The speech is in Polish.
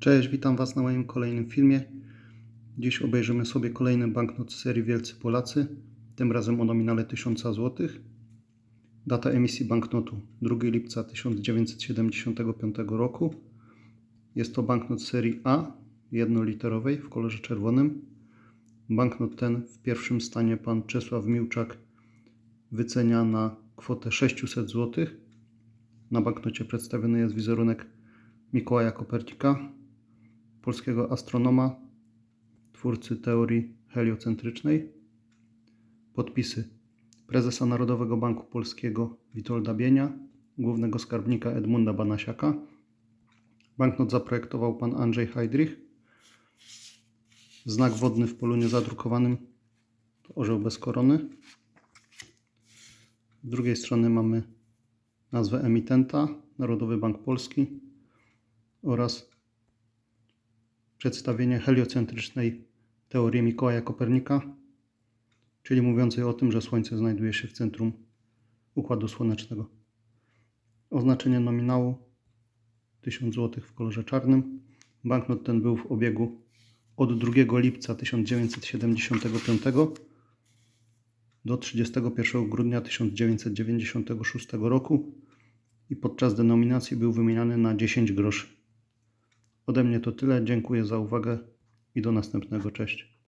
Cześć, witam Was na moim kolejnym filmie. Dziś obejrzymy sobie kolejny banknot z serii Wielcy Polacy, tym razem o nominale 1000 zł. Data emisji banknotu 2 lipca 1975 roku. Jest to banknot serii A, jednoliterowej w kolorze czerwonym. Banknot ten w pierwszym stanie pan Czesław Miłczak wycenia na kwotę 600 zł. Na banknocie przedstawiony jest wizerunek Mikołaja Kopernika, polskiego astronoma, twórcy teorii heliocentrycznej. Podpisy prezesa Narodowego Banku Polskiego Witolda Bienia, głównego skarbnika Edmunda Banasiaka. Banknot zaprojektował pan Andrzej Heydrich. Znak wodny w polu niezadrukowanym to orzeł bez korony. Z drugiej strony mamy nazwę emitenta Narodowy Bank Polski oraz przedstawienie heliocentrycznej teorii Mikołaja Kopernika, czyli mówiącej o tym, że Słońce znajduje się w centrum Układu Słonecznego. Oznaczenie nominału 1000 zł w kolorze czarnym. Banknot ten był w obiegu od 2 lipca 1975 do 31 grudnia 1996 roku i podczas denominacji był wymieniany na 10 groszy. Ode mnie to tyle. Dziękuję za uwagę i do następnego. Cześć.